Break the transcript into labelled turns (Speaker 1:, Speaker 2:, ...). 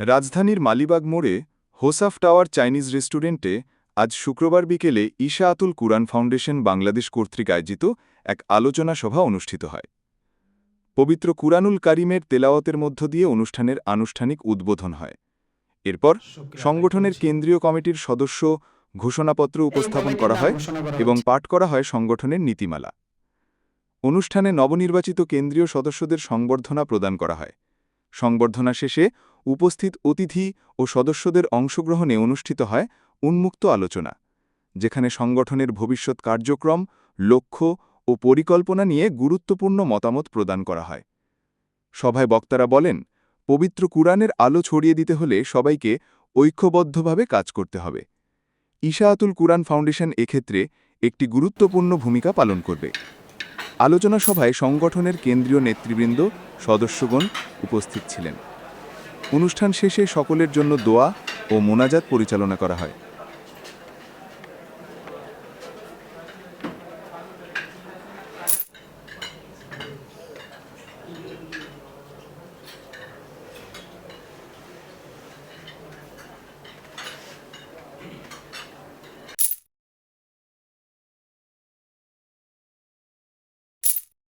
Speaker 1: রাজধানীর মালিবাগ মোড়ে Hosaf tower Chinese রেস্টুরেন্টে আজ শুক্রবার বিকেলে ঈশা আতুল কুরআন ফাউন্ডেশন বাংলাদেশ কর্তৃক আয়োজিত এক আলোচনা সভা অনুষ্ঠিত হয়। পবিত্র কুরআনুল কারিমের তেলাওয়াতের মধ্য দিয়ে অনুষ্ঠানের আনুষ্ঠানিক উদ্বোধন হয়। এরপর সংগঠনের কেন্দ্রীয় কমিটির সদস্য ঘোষণাপত্র উপস্থাপন করা হয় এবং পাঠ করা হয় সংগঠনের নীতিমালা। অনুষ্ঠানে নবনির্বাচিত কেন্দ্রীয় সদস্যদের সংবর্ধনা প্রদান করা হয়। সংবর্ধনা শেষে উপস্থিত অতিথি ও সদস্যদের অংশগ্রহণে অনুষ্ঠিত হয় উন্মুক্ত আলোচনা, যেখানে সংগঠনের ভবিষ্যৎ কার্যক্রম, লক্ষ্য ও পরিকল্পনা নিয়ে গুরুত্বপূর্ণ মতামত প্রদান করা হয়। সভায় বক্তারা বলেন, পবিত্র কুরআনের আলো ছড়িয়ে দিতে হলে সবাইকে ঐক্যবদ্ধভাবে কাজ করতে হবে। ঈশাআতুল কুরআন ফাউন্ডেশন এক্ষেত্রে একটি গুরুত্বপূর্ণ ভূমিকা পালন করবে। আলোচনা সভায় সংগঠনের কেন্দ্রীয় নেতৃবৃন্দ, সদস্যগণ উপস্থিত ছিলেন। অনুষ্ঠান শেষে সকলের জন্য দোয়া ও মোনাজাত পরিচালনা করা হয়।